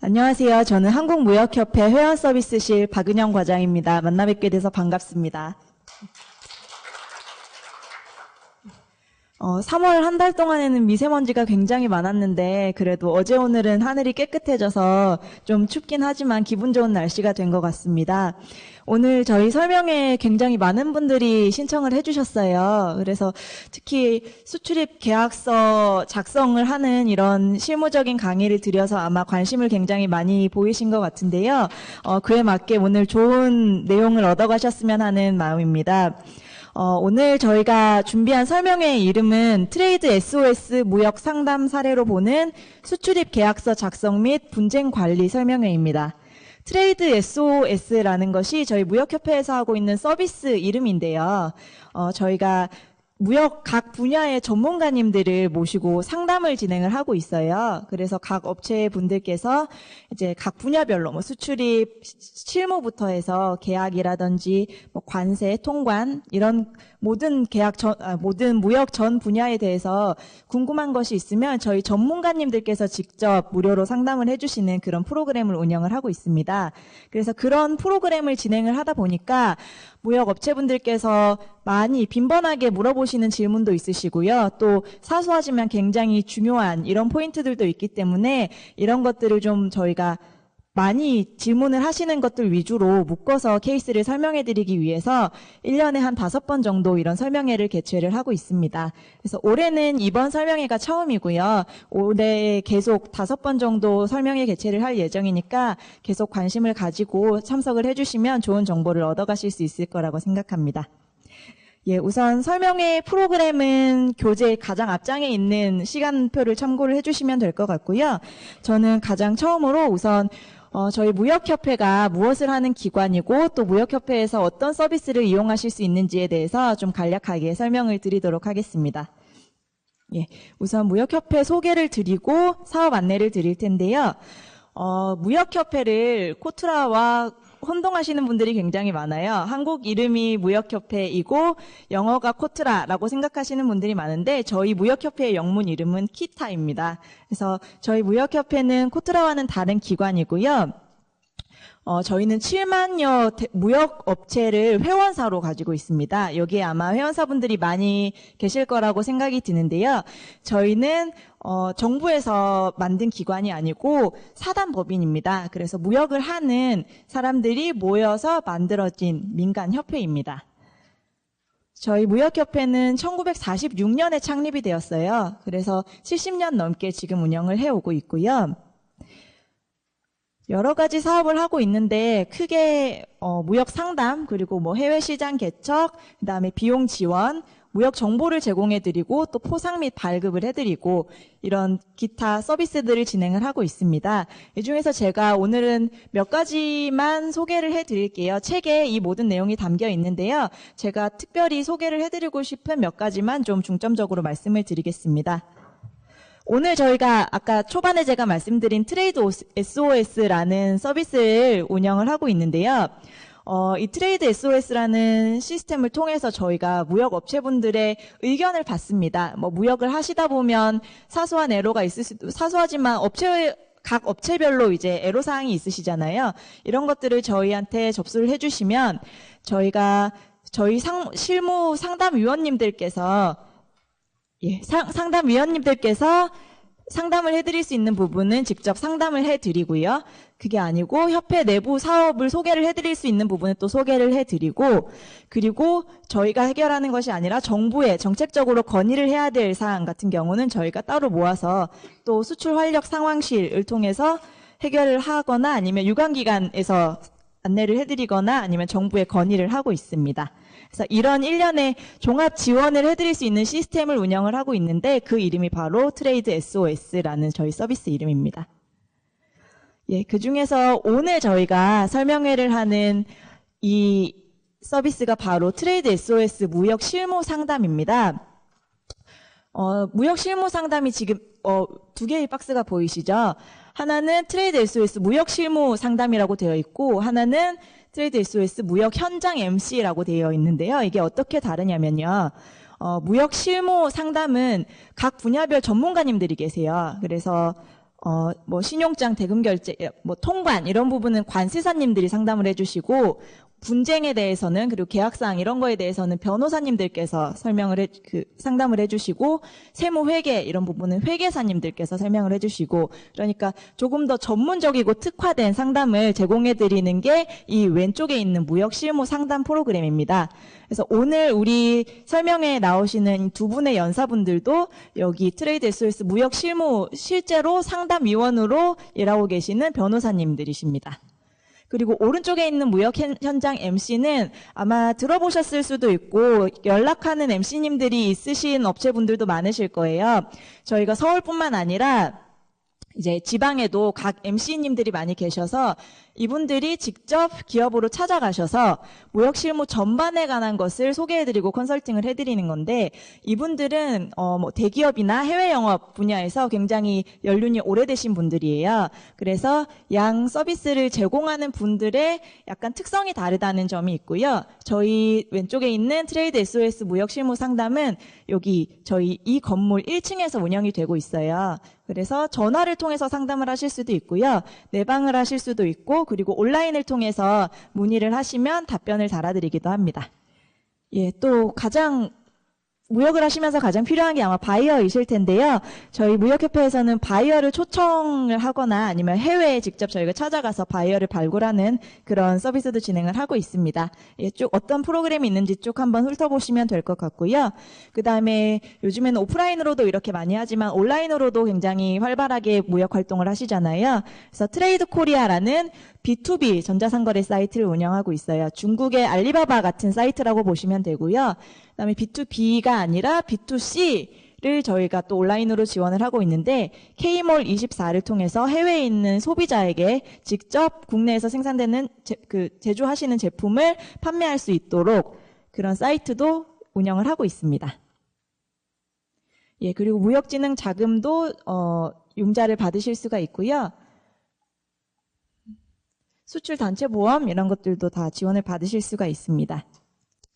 안녕하세요. 저는 한국무역협회 회원서비스실 박은영 과장입니다. 만나 뵙게 돼서 반갑습니다. 어, 3월 한 달 동안에는 미세먼지가 굉장히 많았는데 그래도 어제 오늘은 하늘이 깨끗해져서 좀 춥긴 하지만 기분 좋은 날씨가 된 것 같습니다. 오늘 저희 설명에 굉장히 많은 분들이 신청을 해주셨어요. 그래서 특히 수출입 계약서 작성을 하는 이런 실무적인 강의를 드려서 아마 관심을 굉장히 많이 보이신 것 같은데요. 어, 그에 맞게 오늘 좋은 내용을 얻어가셨으면 하는 마음입니다. 어, 오늘 저희가 준비한 설명의 이름은 트레이드 SOS 무역 상담 사례로 보는 수출입 계약서 작성 및 분쟁 관리 설명회입니다. 트레이드 SOS라는 것이 저희 무역협회에서 하고 있는 서비스 이름인데요. 어, 저희가 무역 각 분야의 전문가님들을 모시고 상담을 진행을 하고 있어요. 그래서 각 업체 분들께서 이제 각 분야별로 뭐 수출입 실무부터 해서 계약이라든지 뭐 관세, 통관 이런 모든 계약 전, 아, 모든 무역 전 분야에 대해서 궁금한 것이 있으면 저희 전문가님들께서 직접 무료로 상담을 해주시는 그런 프로그램을 운영을 하고 있습니다. 그래서 그런 프로그램을 진행을 하다 보니까 무역 업체분들께서 많이 빈번하게 물어보시 는 질문도 있으시고요. 또 사소하지만 굉장히 중요한 이런 포인트들도 있기 때문에 이런 것들을 좀 저희가 많이 질문을 하시는 것들 위주로 묶어서 케이스를 설명해 드리기 위해서 1년에 한 다섯 번 정도 이런 설명회를 개최를 하고 있습니다. 그래서 올해는 이번 설명회가 처음이고요. 올해 계속 다섯 번 정도 설명회 개최를 할 예정이니까 계속 관심을 가지고 참석을 해주시면 좋은 정보를 얻어가실 수 있을 거라고 생각합니다. 예, 우선 설명회 프로그램은 교재 가장 앞장에 있는 시간표를 참고를 해주시면 될 것 같고요. 저는 가장 처음으로 우선 어, 저희 무역협회가 무엇을 하는 기관이고 또 무역협회에서 어떤 서비스를 이용하실 수 있는지에 대해서 좀 간략하게 설명을 드리도록 하겠습니다. 예, 우선 무역협회 소개를 드리고 사업 안내를 드릴 텐데요. 어, 무역협회를 코트라와 혼동하시는 분들이 굉장히 많아요. 한국 이름이 무역협회이고 영어가 코트라라고 생각하시는 분들이 많은데 저희 무역협회의 영문 이름은 키타입니다. 그래서 저희 무역협회는 코트라와는 다른 기관이고요. 어, 저희는 7만여 무역 업체를 회원사로 가지고 있습니다. 여기에 아마 회원사분들이 많이 계실 거라고 생각이 드는데요. 저희는 어, 정부에서 만든 기관이 아니고 사단법인입니다. 그래서 무역을 하는 사람들이 모여서 만들어진 민간 협회입니다. 저희 무역협회는 1946년에 창립이 되었어요. 그래서 70년 넘게 지금 운영을 해오고 있고요. 여러 가지 사업을 하고 있는데 크게 어, 무역 상담 그리고 뭐 해외 시장 개척 그다음에 비용 지원 무역 정보를 제공해드리고 또 포상 및 발급을 해드리고 이런 기타 서비스들을 진행을 하고 있습니다. 이 중에서 제가 오늘은 몇 가지만 소개를 해드릴게요. 책에 이 모든 내용이 담겨 있는데요. 제가 특별히 소개를 해드리고 싶은 몇 가지만 좀 중점적으로 말씀을 드리겠습니다. 오늘 저희가 아까 초반에 제가 말씀드린 트레이드 SOS라는 서비스를 운영을 하고 있는데요. 어, 이 트레이드 SOS라는 시스템을 통해서 저희가 무역 업체분들의 의견을 받습니다. 뭐 무역을 하시다 보면 사소한 에러가 있을 수도 사소하지만 업체 각 업체별로 이제 애로 사항이 있으시잖아요. 이런 것들을 저희한테 접수를 해주시면 저희가 저희 상, 실무 상담 위원님들께서 예, 상, 상담위원님들께서 상담을 해드릴 수 있는 부분은 직접 상담을 해드리고요. 그게 아니고 협회 내부 사업을 소개를 해드릴 수 있는 부분은 또 소개를 해드리고 그리고 저희가 해결하는 것이 아니라 정부에 정책적으로 건의를 해야 될 사안 같은 경우는 저희가 따로 모아서 또 수출 활력 상황실을 통해서 해결을 하거나 아니면 유관기관에서 안내를 해드리거나 아니면 정부에 건의를 하고 있습니다. 그래서 이런 일련의 종합 지원을 해드릴 수 있는 시스템을 운영을 하고 있는데 그 이름이 바로 트레이드 SOS라는 저희 서비스 이름입니다. 예, 그 중에서 오늘 저희가 설명회를 하는 이 서비스가 바로 트레이드 SOS 무역 실무 상담입니다. 어, 무역 실무 상담이 지금 어, 두 개의 박스가 보이시죠? 하나는 트레이드 SOS 무역 실무 상담이라고 되어 있고 하나는 트레이드 SOS 무역 현장 MC라고 되어 있는데요. 이게 어떻게 다르냐면요. 어, 무역 실무 상담은 각 분야별 전문가님들이 계세요. 그래서 어, 뭐, 신용장 대금 결제, 뭐, 통관, 이런 부분은 관세사님들이 상담을 해주시고, 분쟁에 대해서는 그리고 계약사항 이런 거에 대해서는 변호사님들께서 설명을 해, 그 상담을 해주시고 세무 회계 이런 부분은 회계사님들께서 설명을 해주시고 그러니까 조금 더 전문적이고 특화된 상담을 제공해드리는 게 이 왼쪽에 있는 무역 실무 상담 프로그램입니다. 그래서 오늘 우리 설명에 나오시는 두 분의 연사분들도 여기 트레이드 SOS 무역 실무 실제로 상담위원으로 일하고 계시는 변호사님들이십니다. 그리고 오른쪽에 있는 무역 현장 MC는 아마 들어보셨을 수도 있고 연락하는 MC님들이 있으신 업체분들도 많으실 거예요. 저희가 서울뿐만 아니라 이제 지방에도 각 MC님들이 많이 계셔서 이분들이 직접 기업으로 찾아가셔서 무역 실무 전반에 관한 것을 소개해드리고 컨설팅을 해드리는 건데 이분들은 어 뭐 대기업이나 해외 영업 분야에서 굉장히 연륜이 오래되신 분들이에요. 그래서 양 서비스를 제공하는 분들의 약간 특성이 다르다는 점이 있고요. 저희 왼쪽에 있는 트레이드 SOS 무역 실무 상담은 여기 저희 이 건물 1층에서 운영이 되고 있어요. 그래서 전화를 통해서 상담을 하실 수도 있고요. 내방을 하실 수도 있고 그리고 온라인을 통해서 문의를 하시면 답변을 달아드리기도 합니다. 예, 또 가장 무역을 하시면서 가장 필요한 게 아마 바이어이실 텐데요. 저희 무역협회에서는 바이어를 초청을 하거나 아니면 해외에 직접 저희가 찾아가서 바이어를 발굴하는 그런 서비스도 진행을 하고 있습니다. 예, 쭉 어떤 프로그램이 있는지 쭉 한번 훑어보시면 될 것 같고요. 그 다음에 요즘에는 오프라인으로도 이렇게 많이 하지만 온라인으로도 굉장히 활발하게 무역 활동을 하시잖아요. 그래서 트레이드 코리아라는 B2B 전자상거래 사이트를 운영하고 있어요. 중국의 알리바바 같은 사이트라고 보시면 되고요. 그다음에 B2B가 아니라 B2C를 저희가 또 온라인으로 지원을 하고 있는데 K몰 24를 통해서 해외에 있는 소비자에게 직접 국내에서 생산되는 제, 그 제조하시는 제품을 판매할 수 있도록 그런 사이트도 운영을 하고 있습니다. 예, 그리고 무역진흥 자금도 어, 융자를 받으실 수가 있고요. 수출 단체 보험 이런 것들도 다 지원을 받으실 수가 있습니다.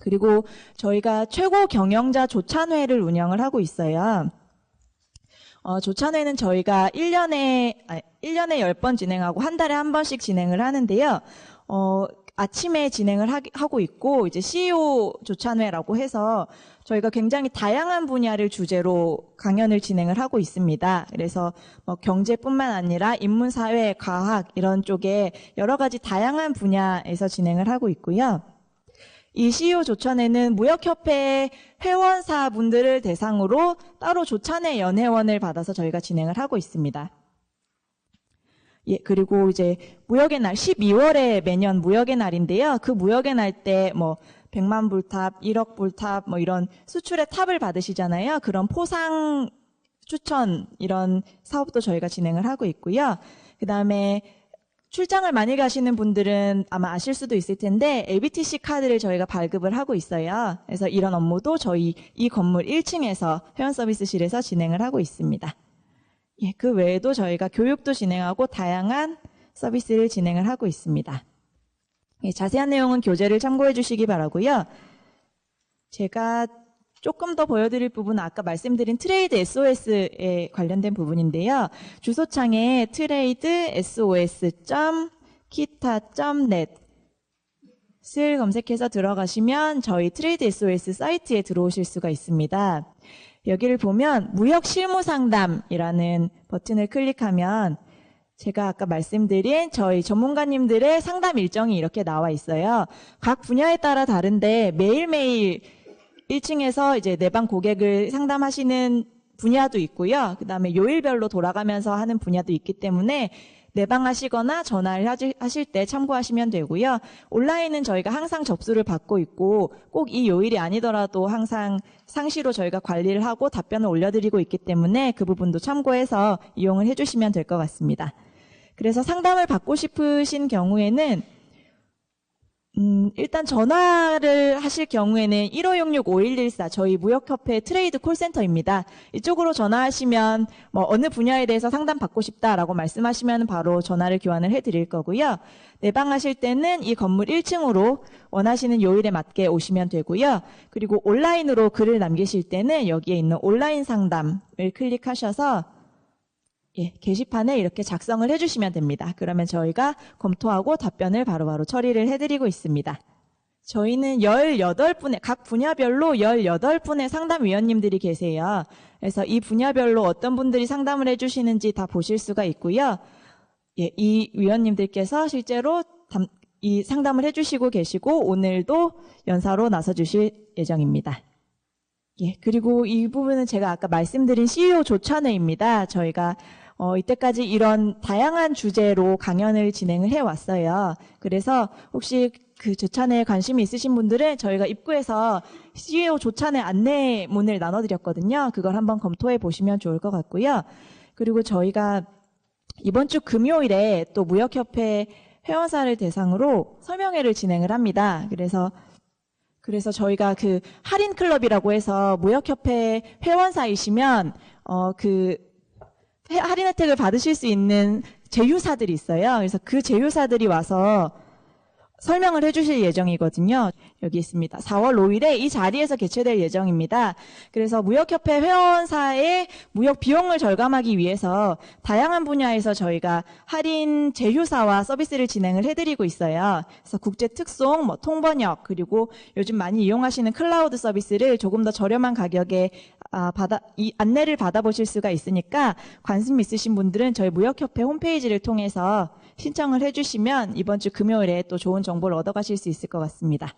그리고 저희가 최고 경영자 조찬회를 운영을 하고 있어요. 어, 조찬회는 저희가 1년에, 아 1년에 10번 진행하고 한 달에 한 번씩 진행을 하는데요. 어, 아침에 진행을 하, 고 있고, 이제 CEO 조찬회라고 해서 저희가 굉장히 다양한 분야를 주제로 강연을 진행을 하고 있습니다. 그래서 뭐 경제뿐만 아니라 인문사회, 과학 이런 쪽에 여러 가지 다양한 분야에서 진행을 하고 있고요. 이 CEO 조찬회는 무역협회 회원사분들을 대상으로 따로 조찬회 연회원을 받아서 저희가 진행을 하고 있습니다. 예, 그리고 이제 무역의 날 12월에 매년 무역의 날인데요. 그 무역의 날 때 뭐 100만 불탑, 1억 불탑 뭐 이런 수출의 탑을 받으시잖아요. 그런 포상 추천 이런 사업도 저희가 진행을 하고 있고요. 그다음에 출장을 많이 가시는 분들은 아마 아실 수도 있을 텐데 ABTC 카드를 저희가 발급을 하고 있어요. 그래서 이런 업무도 저희 이 건물 1층에서 회원 서비스실에서 진행을 하고 있습니다. 예, 그 외에도 저희가 교육도 진행하고 다양한 서비스를 진행을 하고 있습니다. 예, 자세한 내용은 교재를 참고해 주시기 바라고요. 제가 조금 더 보여드릴 부분은 아까 말씀드린 트레이드 SOS에 관련된 부분인데요. 주소창에 트레이드 SOS.kita.net 을 검색해서 들어가시면 저희 트레이드 SOS 사이트에 들어오실 수가 있습니다. 여기를 보면 무역 실무 상담이라는 버튼을 클릭하면 제가 아까 말씀드린 저희 전문가님들의 상담 일정이 이렇게 나와 있어요. 각 분야에 따라 다른데 매일매일 1층에서 이제 내방 고객을 상담하시는 분야도 있고요. 그 다음에 요일별로 돌아가면서 하는 분야도 있기 때문에 내방하시거나 전화를 하실 때 참고하시면 되고요. 온라인은 저희가 항상 접수를 받고 있고 꼭 이 요일이 아니더라도 항상 상시로 저희가 관리를 하고 답변을 올려드리고 있기 때문에 그 부분도 참고해서 이용을 해주시면 될 것 같습니다. 그래서 상담을 받고 싶으신 경우에는 음, 일단 전화를 하실 경우에는 1566-5114 저희 무역협회 트레이드 콜센터입니다. 이쪽으로 전화하시면 뭐 어느 분야에 대해서 상담 받고 싶다라고 말씀하시면 바로 전화를 교환을 해드릴 거고요. 내방하실 때는 이 건물 1층으로 원하시는 요일에 맞게 오시면 되고요. 그리고 온라인으로 글을 남기실 때는 여기에 있는 온라인 상담을 클릭하셔서 예, 게시판에 이렇게 작성을 해주시면 됩니다. 그러면 저희가 검토하고 답변을 바로 바로 처리를 해드리고 있습니다. 저희는 18분의, 각 분야별로 18분의 상담위원님들이 계세요. 그래서 이 분야별로 어떤 분들이 상담을 해주시는지 다 보실 수가 있고요. 예, 이 위원님들께서 실제로 담- 이 상담을 해주시고 계시고 오늘도 연사로 나서주실 예정입니다. 예, 그리고 이 부분은 제가 아까 말씀드린 CEO 조찬회입니다. 저희가 어, 이때까지 이런 다양한 주제로 강연을 진행을 해왔어요. 그래서 혹시 그 조찬회에 관심이 있으신 분들은 저희가 입구에서 CEO 조찬회 안내문을 나눠드렸거든요. 그걸 한번 검토해 보시면 좋을 것 같고요. 그리고 저희가 이번 주 금요일에 또 무역협회 회원사를 대상으로 설명회를 진행을 합니다. 그래서 그래서 저희가 그 할인 클럽이라고 해서 무역협회 회원사이시면 어그 할인 혜택을 받으실 수 있는 제휴사들이 있어요. 그래서 그 제휴사들이 와서 설명을 해주실 예정이거든요. 여기 있습니다. 4월 5일에 이 자리에서 개최될 예정입니다. 그래서 무역협회 회원사의 무역 비용을 절감하기 위해서 다양한 분야에서 저희가 할인 제휴사와 서비스를 진행을 해드리고 있어요. 그래서 국제 특송, 뭐 통번역 그리고 요즘 많이 이용하시는 클라우드 서비스를 조금 더 저렴한 가격에 아, 받아, 이 안내를 받아보실 수가 있으니까 관심 있으신 분들은 저희 무역협회 홈페이지를 통해서 신청을 해주시면 이번 주 금요일에 또 좋은 정보를 얻어가실 수 있을 것 같습니다.